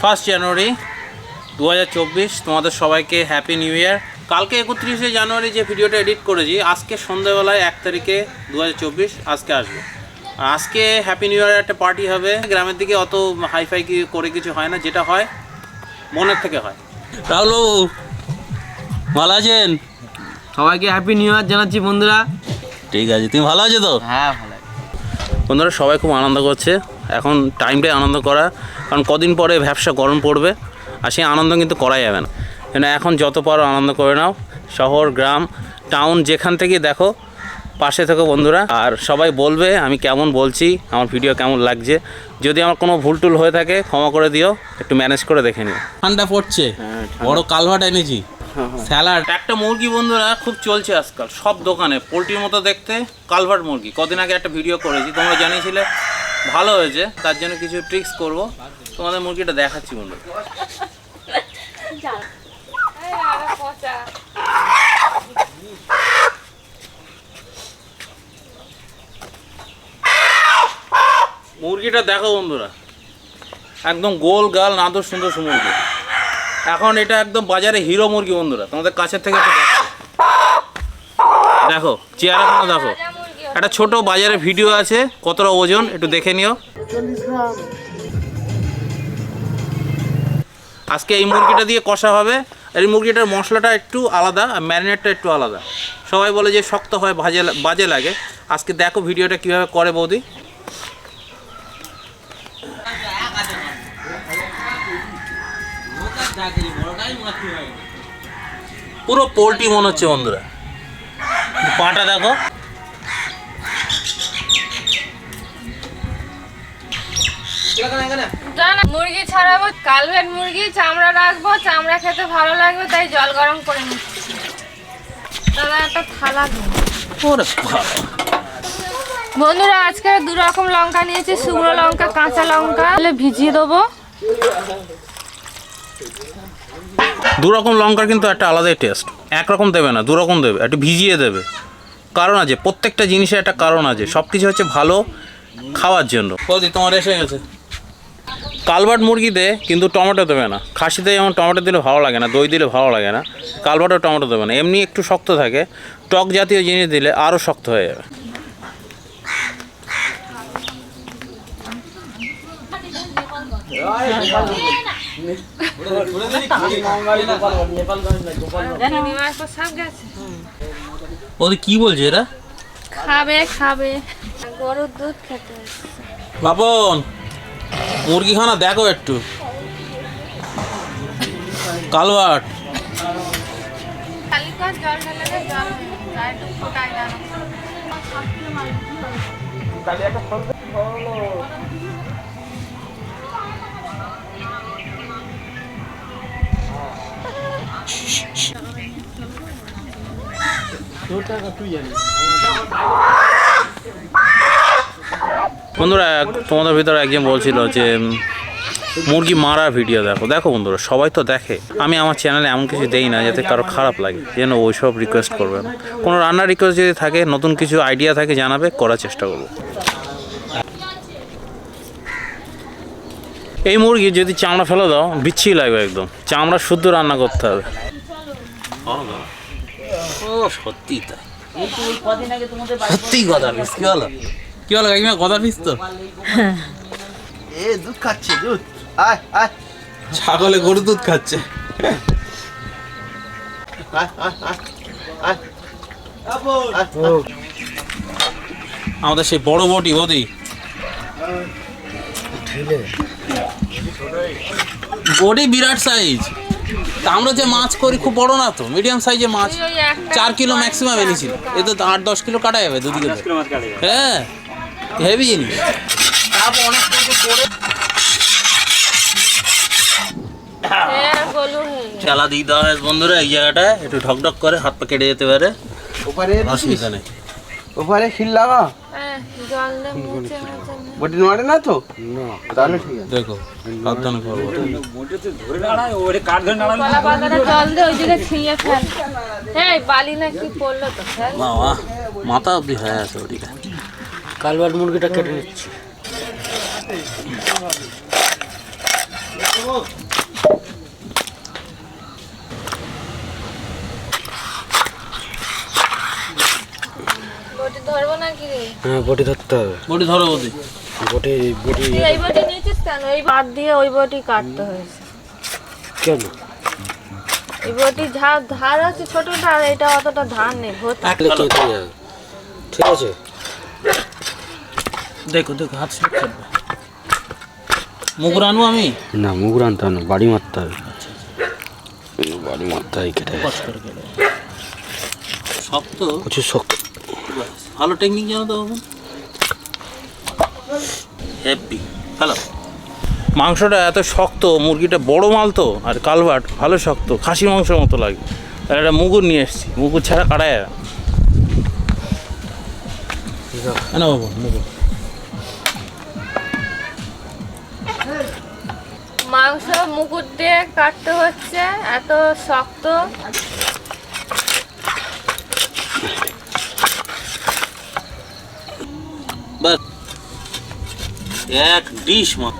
First January দু হাজার চব্বিশ। তোমাদের সবাইকে হ্যাপি নিউ ইয়ার কালকে একত্রিশে জানুয়ারি যে ভিডিওটা এডিট করেছি আজকে সন্ধ্যাবেলায় এক তারিখে দু হাজার চব্বিশ আজকে আসব। আর আজকে হ্যাপি নিউ ইয়ার একটা পার্টি হবে। গ্রামের দিকে অত হাইফাই কি করে কিছু হয় না যেটা হয় মনের থেকে হয়। রাহুল বাবু ভালো আছেন? সবাইকে হ্যাপি নিউ ইয়ার জানাচ্ছি বন্ধুরা। ঠিক আছে তুমি ভালো আছো তো? হ্যাঁ ভালো বন্ধুরা সবাই খুব আনন্দ করছে। এখন টাইমটাই আনন্দ করা কারণ কদিন পরে ব্যবসা গরম পড়বে আর সেই আনন্দ কিন্তু করা যাবে না। কেন এখন যত পারো আনন্দ করে নাও। শহর গ্রাম টাউন যেখান থেকে দেখো পাশে থেকো বন্ধুরা। আর সবাই বলবে আমি কেমন বলছি আমার ভিডিও কেমন লাগছে। যদি আমার কোনো ভুল টুল হয়ে থাকে ক্ষমা করে দিও একটু ম্যানেজ করে দেখে নিও। ঠান্ডা পড়ছে। বড় কালভাট এনেছি স্যালাড একটা মুরগি বন্ধুরা খুব চলছে আজকাল সব দোকানে। পোলট্রির মতো দেখতে কালভার্ট মুরগি। কদিন আগে একটা ভিডিও করেছি তোমরা জানিয়েছিলে ভালো হয়েছে, তার জন্য কিছু ট্রিক্স করব। তোমাদের মুরগিটা দেখাচ্ছি বন্ধুরা মুরগিটা দেখো বন্ধুরা, একদম গোল গাল নাদর সুন্দর মুরগি। এখন এটা একদম বাজারে হিরো মুরগি বন্ধুরা, তোমাদের কাছের থেকে দেখো চেয়ারখানা দেখো। একটা ছোট বাজারে ভিডিও আছে, কতটা ওজন, একটু দেখে নিও। আজকে এই মুরগিটা দিয়ে কষা হবে। এই মুরগিটার মশলাটা একটু আলাদা, আর ম্যারিনেটটা একটু আলাদা। সবাই বলে যে শক্ত হয়, ভাজে বাজে লাগে। আজকে দেখো ভিডিওটা কীভাবে করে বৌদি। পুরো পোলট্রি মনে হচ্ছে বন্ধুরা। পাটা দেখো। মুরগি ছাড়াবো কালভেট মুরগি চামড়া রাখব চামড়া খেতে ভালো লাগবে তাই জল গরম করে নিচ্ছি। দাদা একটা থালা দিন ওরে বাবা। বন্ধুরা আজকে দু রকম লঙ্কা নিয়েছি শুকনো লঙ্কা কাঁচা লঙ্কা। তাহলে ভিজিয়ে দেবো। দু রকম লঙ্কার কিন্তু একটা আলাদাই টেস্ট একরকম দেবে না দু রকম দেবে একটু ভিজিয়ে দেবে। কারণ আছে প্রত্যেকটা জিনিসের একটা কারণ আছে সব কিছু হচ্ছে ভালো খাওয়ার জন্য। তোমার এসে গেছে। কালবাট মুরগিতে কিন্তু টমেটো দেবে না। খাসিতে যেমন টমেটো দিলে ভালো লাগে না দই দিলে ভালো লাগে না কালবাটও টমেটো দেবে না। এমনি একটু শক্ত থাকে টক জাতীয় জিনিস দিলে আরও শক্ত হয়ে যাবে। বৌদি কী বলছে এরা? খাবে খাবে। গরুর দুধ খেতে। বাপন! মুরগিখানা দেখো একটু। কালবাট খালি কর জল ঢেলে দে, জল যা একটু ফোটাই জানো বন্ধুরা, তোমাদের ভিতরে একজন বলছিল যে মুরগি মারা ভিডিও দেখো। দেখো বন্ধুরা, সবাই তো দেখে। আমি আমার চ্যানেলে এমন কিছু দেই না যাতে কারও খারাপ লাগে, যেন ওইসব রিকোয়েস্ট করবে না। কোনো রান্নার রিকোয়েস্ট যদি থাকে, নতুন কিছু আইডিয়া থাকে, জানাবে, করার চেষ্টা করব। এই মুরগি যদি চামড়া ফেলে দাও বিচ্ছি লাগবে একদম। চামড়া শুদ্ধ রান্না করতে হবে। সত্যি তাই। সত্যি কথা কি হলো কাকিমা? কথা পিস তো। এ দুধ খাচ্ছে দুধ। আয় আয়। ছাগলে গরু দুধ খাচ্ছে। আমাদের সেই বড় বটি বদি। বডি বিরাট সাইজ তা আমরা যে মাছ করি খুব বড় না তো মিডিয়াম সাইজে মাছ। চার কিলো ম্যাক্সিমাম এনেছিল এ তো আট দশ কিলো কাটা যাবে দুদিকে। হ্যাঁ। হেভি জিনিস। তারপর অনেক কিছু করে এ আর গলু হয়ে। চালা দিয়ে দেওয়া হয় বন্ধুরা এই জায়গাটায় একটু ঢকঢক করে হাত পা কেটে যেতে পারে। ওপারে অসুবিধা নেই। ওপারে শিল লাগা? হ্যাঁ। বটি নড়ে না তো? না তাহলে ঠিক আছে। দেখো সাবধানে করব কলা পাতাটা জল দে ওইদিকে ছিঁড়ে ফেল। এই বালি না কি পড়ল তো মাথা অবধি হয়ে আছে ওদিকে। কালবার মুরগিটা কেটে নিচ্ছি। হ্যাঁ বটি ধরতে হবে। বটি ধরো বটি। বটি বটি এই বটি নিয়েছিস কেন? এই বাদ দিয়ে ওই বটি কাটতে হয়েছে। কেন? এই বটি ধার আছে ছোট ধার এটা অতটা ধার নেই ভর্তি। ঠিক আছে? দেখো দেখো হাত স্লিপ করবে মুগুর আনব আমি? না মুগুর আনতে হবে না বাড়ি মারতে হবে। বাড়ি মারতে হয় কেটে। শক্ত? প্রচুর শক্ত। ভালো টেকনিক জানো তো বাবু? Happy hello. মাংসটা এত শক্ত মুরগিটা বড় মাল তো আর কালভার্ট ভালো শক্ত খাসি মাংসের মতো লাগে। আর একটা মুগুর নিয়ে এসেছি মুগুর ছাড়া কাটা যায় না না বাবু মুগুর। মুকুট দিয়ে কাটতে হচ্ছে এত শক্ত। এক ডিশ মা।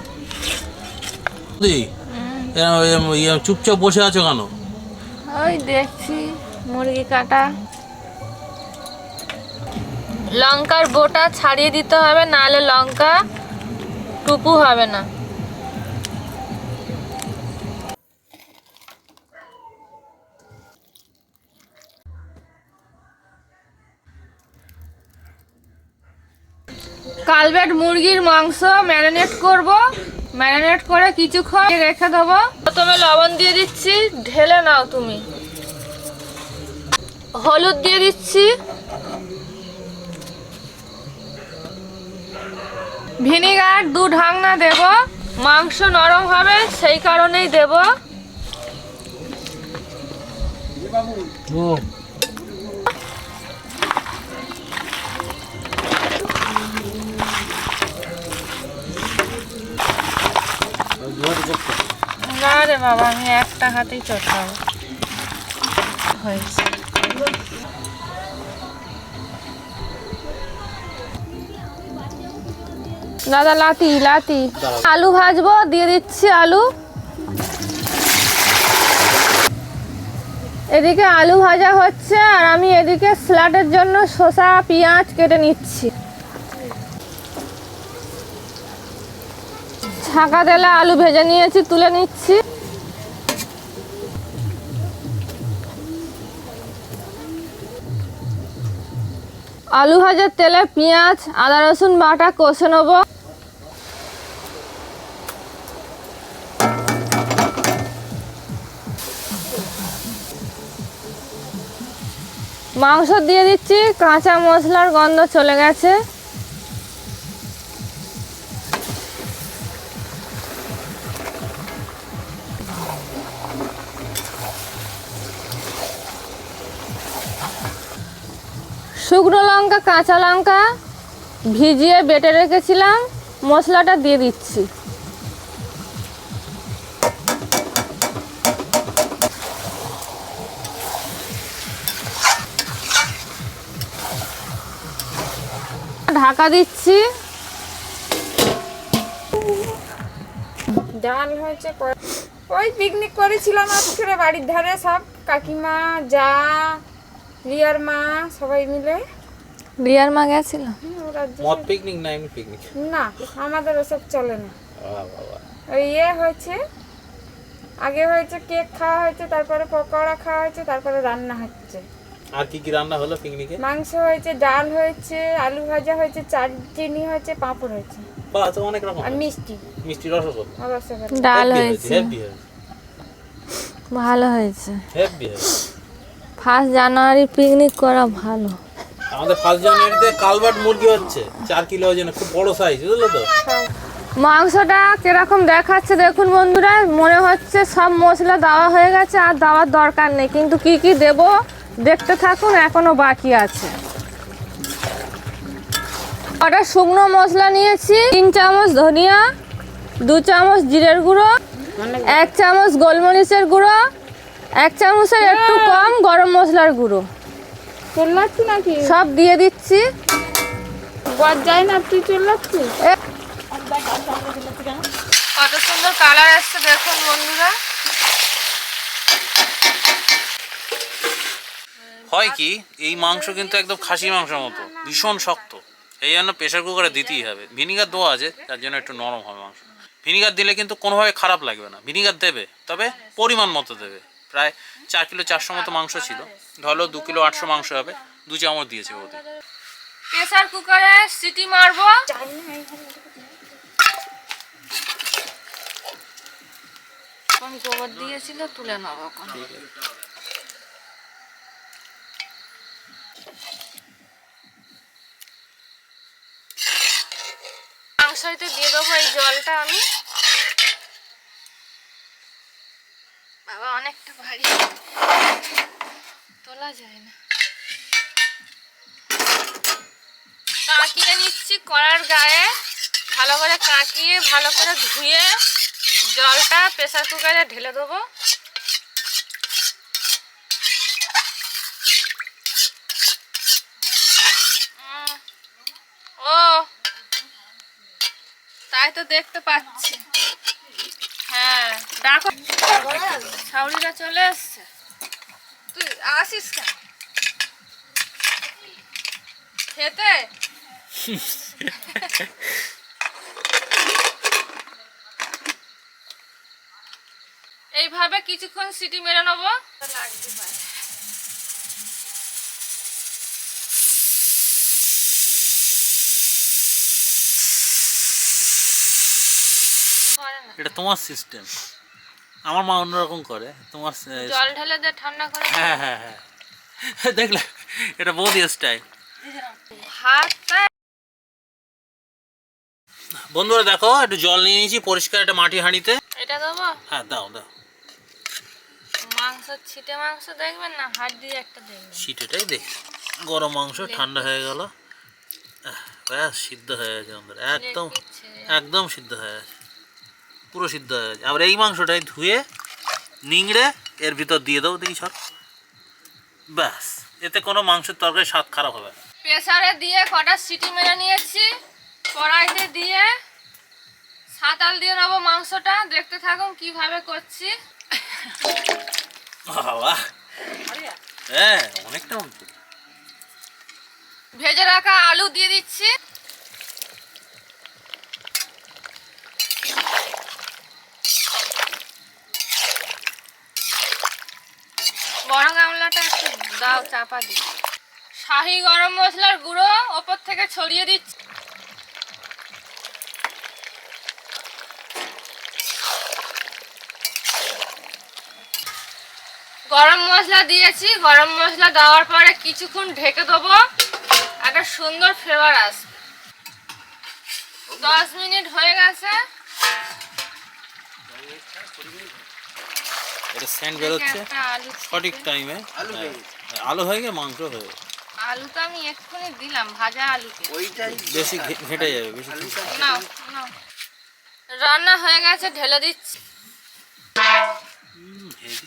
চুপচাপ বসে আছো কেন? ওই দেখছি মুরগি কাটা। লঙ্কার বোটা ছাড়িয়ে দিতে হবে নাহলে লঙ্কা টুপু হবে না। কালবেট মুরগির মাংস ম্যারিনেট করব। ম্যারিনেট করে কিছুক্ষণ রেখে দেবো। প্রথমে লবণ দিয়ে দিচ্ছি, ঢেলে নাও তুমি। হলুদ দিয়ে দিচ্ছি। ভিনিগার দু ঢাকনা দেব। মাংস নরম হবে, সেই কারণেই দেব। না রে বাবা আমি একটা হাতেই চটকাবো হয়েছে। দাদা লাতি লাতি। আলু ভাজবো দিয়ে দিচ্ছি আলু। এদিকে আলু ভাজা হচ্ছে আর আমি এদিকে স্যালাডের জন্য শসা পেঁয়াজ কেটে নিচ্ছি। ছাকা তেলে আলু ভেজে নিয়েছি, তুলে নিচ্ছি। আলু ভাজার তেলে পেঁয়াজ, আদা রসুন বাটা কষে নেব। মাংস দিয়ে দিচ্ছি, কাঁচা মশলার গন্ধ চলে গেছে। শুকনো লঙ্কা, কাঁচা লঙ্কা ভিজিয়ে বেটে রেখেছিলাম, মশলাটা দিয়ে দিচ্ছি। ঢাকা দিচ্ছি। ডাল হয়েছে ওই পিকনিক করেছিলাম আজকে বাড়ির ধারে সব কাকিমা, যা রিয়ার মা সবাই মিলে। রিয়ার মা গেছিল? ওরা পিকনিক না এমনি পিকনিক না আমাদের ওসব চলে না। ওই ইয়ে হয়েছে আগে হয়েছে কেক খাওয়া হয়েছে তারপরে পকোড়া খাওয়া হয়েছে তারপরে রান্না হচ্ছে। আর কি কি রান্না হলো পিকনিকে মাংস হয়েছে ডাল হয়েছে আলু ভাজা হয়েছে চাটনি হয়েছে পাঁপড় হয়েছে। বাহ অনেক রকম আর মিষ্টি। মিষ্টি রসগোল্লা। ডাল হয়েছে। হয়েছে ভালো হয়েছে। হ্যাপি হয়েছে। ফার্স্ট জানুয়ারি পিকনিক করা ভালো। আমাদের ফার্স্ট জানুয়ারিতে কালবাট মুরগি হচ্ছে চার কিলো ওজনে খুব বড় সাইজ বুঝলো তো? মাংসটা কীরকম দেখাচ্ছে দেখুন বন্ধুরা মনে হচ্ছে সব মশলা দেওয়া হয়ে গেছে আর দেওয়ার দরকার নেই। কিন্তু কি কি দেব দেখতে থাকুন এখনও বাকি আছে। ওটা শুকনো মশলা নিয়েছি তিন চামচ ধনিয়া দু চামচ জিরের গুঁড়ো এক চামচ গোলমরিচের গুঁড়ো এক চামচের একটু কম গরম মশলার গুঁড়ো। চল্লাচ্ছি নাকি? সব দিয়ে দিচ্ছি। গজ যায় না তুই চল্লাচ্ছিস কত সুন্দর কালার আসছে দেখুন বন্ধুরা। হয় কি এই মাংস কিন্তু একদম খাসি মাংসের মতো ভীষণ শক্ত। এই জন্য প্রেশার কুকারে দিতেই হবে। ভিনিগার দেওয়া আছে তার জন্য একটু নরম হবে মাংস। ভিনিগার দিলে কিন্তু কোনোভাবে খারাপ লাগবে না। ভিনিগার দেবে তবে পরিমাণ মতো দেবে। প্রায় চার কিলো চারশো মতো মাংস ছিল। ধরো দু কিলো আটশো মাংস হবে। দু চামচ দিয়েছে বৌদি প্রেসার কুকারে সিটি মারবো। গোবর দিয়েছিল তুলে নেব মাংসতে দিয়ে দেবো এই জলটা আমি। বাবা অনেকটা ভারী তোলা যায় না। কাকিয়ে নিচ্ছি কড়ার গায়ে। ভালো করে কাঁকিয়ে, ভালো করে ধুয়ে জলটা প্রেসার কুকারে ঢেলে দেবো। ও, তাই তো দেখতে পাচ্ছি। হ্যাঁ ডাকো চলে এসছে। তুই আসিস কেন? খেতে? এইভাবে কিছুক্ষণ সিটি মেরে নেব। লাগতে পারে এটা তোমার সিস্টেম আমার মা অন্যরকম করে। তোমার জল ঢেলে দিয়ে ঠান্ডা করে হ্যাঁ হ্যাঁ হ্যাঁ। দেখলে এটা বৌদি স্টাইল বন্ধুরা দেখো একটু জল নিয়ে নিয়েছি পরিষ্কার একটা মাটি হাঁড়িতে। এটা দেবো? হ্যাঁ দাও দাও। মাংস ছিটে মাংস দেখবেন না? হাত দিয়ে একটা দেখবেন। শীতেটাই দেখ। গরম মাংস ঠান্ডা হয়ে গেল। ব্যাস সিদ্ধ হয়ে গেছে আমাদের একদম একদম সিদ্ধ হয়ে গেছে। পুরো সিদ্ধ হয়ে গেছে। আবার এই মাংসটাই ধুয়ে নিংড়ে এর ভিতর দিয়ে দাও দেখি সর ব্যাস এতে কোনো মাংসের তরকারি স্বাদ খারাপ হবে প্রেসারে দিয়ে কটা সিটি মেরে নিয়েছি কড়াইতে দিয়ে সাঁতাল দিয়ে নেব মাংসটা। দেখতে থাকুন কীভাবে করছি। বাবা হ্যাঁ অনেকটা মাংস ভেজে রাখা আলু দিয়ে দিচ্ছি বড় গামলাটা একটু দাও চাপা দিই শাহি গরম মশলার গুঁড়ো ওপর থেকে ছড়িয়ে দিচ্ছি। গরম মশলা দিয়েছি। গরম মশলা দেওয়ার পরে কিছুক্ষণ ঢেকে দেবো। একটা সুন্দর ফ্লেভার আসবে। দশ মিনিট হয়ে গেছে। এটা স্যান্ড বেরোচ্ছে। আলু সঠিক টাইমে আলু হয়ে। গিয়ে মাংস হয়ে আলু তো আমি এক্ষুনি দিলাম ভাজা আলুকে। বেশি ঘেটে যাবে বেশি নাও নাও। রান্না হয়ে গেছে ঢেলে দিচ্ছি। হেভি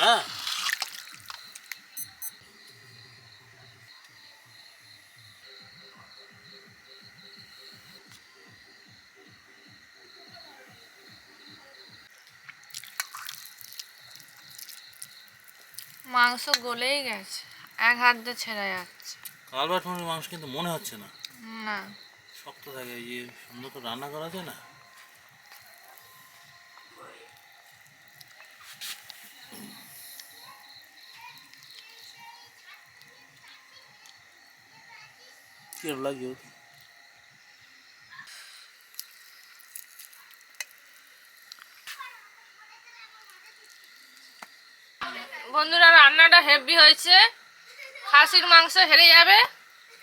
হ্যাঁ। মাংস গলেই গেছে। এক হাত দিয়ে ছেড়ে যাচ্ছে। কালবাট মুরগির মাংস কিন্তু মনে হচ্ছে না। না। শক্ত থাকে এই যে সুন্দর করে রান্না করা যায় না? কিরম লাগে বন্ধুরা রান্নাটা হেভি হয়েছে। খাসির মাংস হেরে যাবে।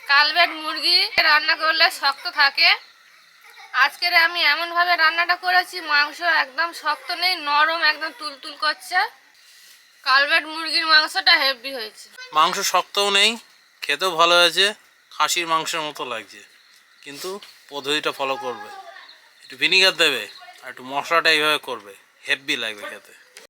কালবেট মুরগি রান্না করলে শক্ত থাকে। আজকের আমি এমনভাবে রান্নাটা করেছি, মাংস একদম শক্ত নেই, নরম একদম তুলতুল করছে। কালবেট মুরগির মাংসটা হেভি হয়েছে। মাংস শক্তও নেই, খেতেও ভালো হয়েছে, খাসির মাংসের মতো লাগছে। কিন্তু পদ্ধতিটা ফলো করবে। একটু ভিনিগার দেবে আর একটু মশলাটা এইভাবে করবে, হেভি লাগবে খেতে।